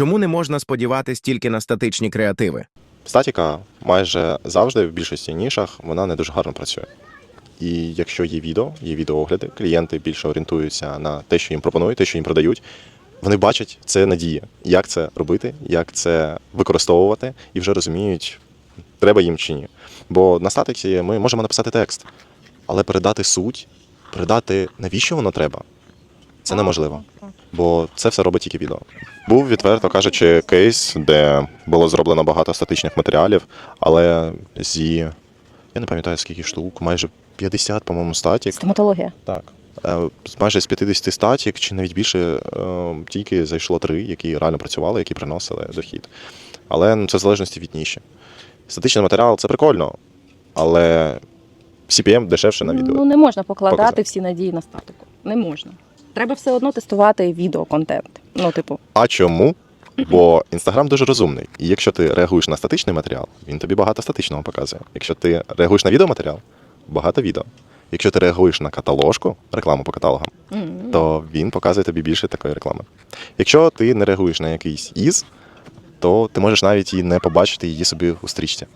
Чому не можна сподіватись тільки на статичні креативи? Статіка майже завжди в більшості нішах вона не дуже гарно працює. І якщо є відео, є відеоогляди, клієнти більше орієнтуються на те, що їм пропонують, те, що їм продають. Вони бачать це надія, як це робити, як це використовувати, і вже розуміють, треба їм чи ні. Бо на статиці ми можемо написати текст, але передати суть, передати навіщо воно треба, це неможливо. Бо це все робить тільки відео. Був відверто кажучи, кейс, де було зроблено багато статичних матеріалів, але зі я не пам'ятаю скільки штук, майже 50, по-моєму, статік. Стоматологія. Так. Е, Майже з 50 статік, чи навіть більше, е, тільки зайшло три, які реально працювали, які приносили дохід. Але ну, це в залежності від ніші. Статичний матеріал це прикольно, але CPM дешевше на відео. Ну не можна покладати Показати. всі надії на статику. Не можна. Треба все одно тестувати відеоконтент. Ну, типу, А чому? Бо Інстаграм дуже розумний. І якщо ти реагуєш на статичний матеріал, він тобі багато статичного показує. Якщо ти реагуєш на відеоматеріал, багато відео. Якщо ти реагуєш на каталожку, рекламу по каталогам, м, то він показує тобі більше такої реклами. Якщо ти не реагуєш на якийсь із, то ти можеш навіть і не побачити її собі у стрічці.